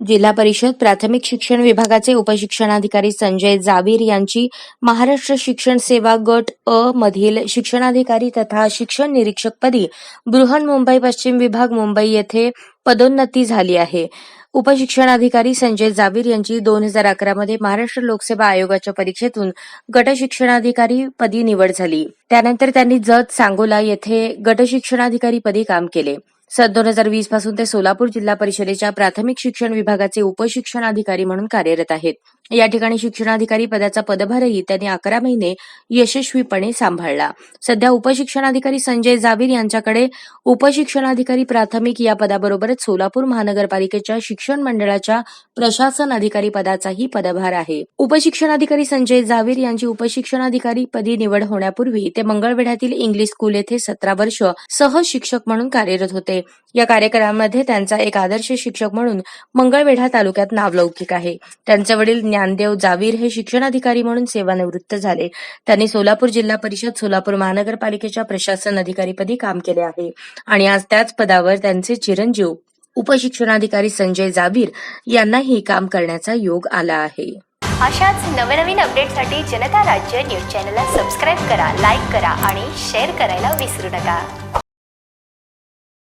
जिल्हा परिषद प्राथमिक शिक्षण विभागाचे उपशिक्षणाधिकारी संजय जावीर यांची महाराष्ट्र शिक्षण सेवा गट अ मधील शिक्षणाधिकारी तथा शिक्षण निरीक्षकपदी बृहन्मुंबई पश्चिम विभाग मुंबई येथे पदोन्नती झाली आहे. उपशिक्षणाधिकारी संजय जावीर यांची दोन हजार अकरा मध्ये महाराष्ट्र लोकसेवा आयोगाच्या परीक्षेतून गटशिक्षणाधिकारी पदी निवड झाली. त्यानंतर त्यांनी जत सांगोला येथे गटशिक्षणाधिकारी पदी काम केले. सन दोन हजार वीसपासून ते सोलापूर जिल्हा परिषदेच्या प्राथमिक शिक्षण विभागाचे उपशिक्षणाधिकारी म्हणून कार्यरत आहेत. या ठिकाणी शिक्षणाधिकारी पदाचा पदभारही त्यांनी अकरा महिने यशस्वीपणे सांभाळला. सध्या उपशिक्षणाधिकारी संजय जावीर यांच्याकडे उपशिक्षणाधिकारी प्राथमिक या पदाबरोबरच सोलापूर महानगरपालिकेच्या शिक्षण मंडळाच्या प्रशासन अधिकारी पदाचाही पदभार आहे. उपशिक्षणाधिकारी संजय जावीर यांची उपशिक्षणाधिकारी पदी निवड होण्यापूर्वी ते मंगळवेढ्यातील इंग्लिश स्कूल येथे सतरा वर्ष सहशिक्षक म्हणून कार्यरत होते. या कार्यक्रमामध्ये त्यांचा एक आदर्श शिक्षक म्हणून मंगळवेढा तालुक्यात नावलौकिक आहे. त्यांचे वडील ज्ञानदेव जावीर हे शिक्षणाधिकारी म्हणून सेवानिवृत्त झाले. त्यांनी सोलापूर जिल्हा परिषद सोलापूर महानगरपालिकेच्या प्रशासन अधिकारीपदी काम केले आहे. आणि आज त्याच पदावर त्यांचे चिरंजीव उपशिक्षणाधिकारी संजय जावीर यांनाही काम करण्याचा योग आला आहे. अशाच नवनवीन अपडेटसाठी जनता राज्य न्यूज चॅनलला सबस्क्राईब करा लाईक करा आणि शेअर करायला विसरू नका.